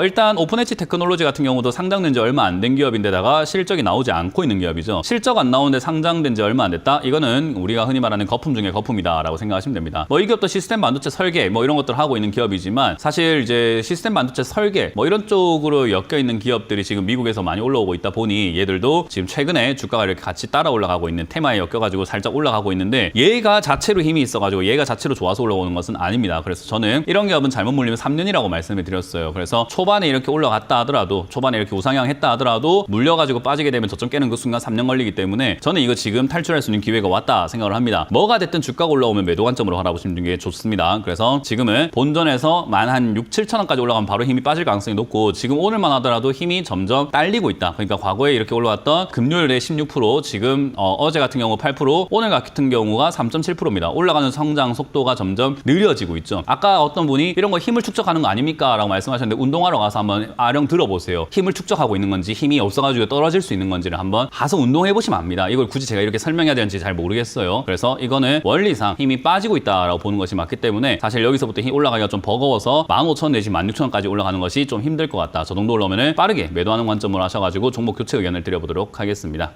일단 오픈엣지 테크놀로지 같은 경우도 상장된 지 얼마 안 된 기업인데다가 실적이 나오지 않고 있는 기업이죠. 실적 안 나오는데 상장된 지 얼마 안 됐다? 이거는 우리가 흔히 말하는 거품 중에 거품이다 라고 생각하시면 됩니다. 뭐 이 기업도 시스템 반도체 설계 뭐 이런 것들을 하고 있는 기업이지만 사실 이제 시스템 반도체 설계 뭐 이런 쪽으로 엮여 있는 기업들이 지금 미국에서 많이 올라오고 있다 보니 얘들도 지금 최근에 주가가 이렇게 같이 따라 올라가고 있는 테마에 엮여가지고 살짝 올라가고 있는데 얘가 자체로 힘이 있어가지고 얘가 자체로 좋아서 올라오는 것은 아닙니다. 그래서 저는 이런 기업은 잘못 물리면 3년이라고 말씀을 드렸어요. 그래서 초 반에 이렇게 올라갔다 하더라도 초반에 이렇게 우상향 했다 하더라도 물려가지고 빠지게 되면 저점 깨는 그 순간 3년 걸리기 때문에 저는 이거 지금 탈출할 수 있는 기회가 왔다 생각을 합니다. 뭐가 됐든 주가가 올라오면 매도 관점으로 바라보시는 게 좋습니다. 그래서 지금은 본전에서 만 한 6, 7천 원까지 올라가면 바로 힘이 빠질 가능성이 높고 지금 오늘만 하더라도 힘이 점점 딸리고 있다. 그러니까 과거에 이렇게 올라왔던 금요일에 16% 지금 어, 제 같은 경우 8% 오늘 같은 경우가 3.7%입니다. 올라가는 성장 속도가 점점 느려지고 있죠. 아까 어떤 분이 이런 거 힘을 축적하는 거 아닙니까? 라고 말씀하셨는데 운동하러 가서 한번 아령 들어보세요. 힘을 축적하고 있는 건지 힘이 없어가지고 떨어질 수 있는 건지를 한번 가서 운동해 보시면 압니다. 이걸 굳이 제가 이렇게 설명해야 되는지 잘 모르겠어요. 그래서 이거는 원리상 힘이 빠지고 있다라고 보는 것이 맞기 때문에 사실 여기서부터 힘 올라가기가 좀 버거워서 15,000 내지 16,000원까지 올라가는 것이 좀 힘들 것 같다. 저 정도 올라오면 빠르게 매도하는 관점으로 하셔가지고 종목 교체 의견을 드려보도록 하겠습니다.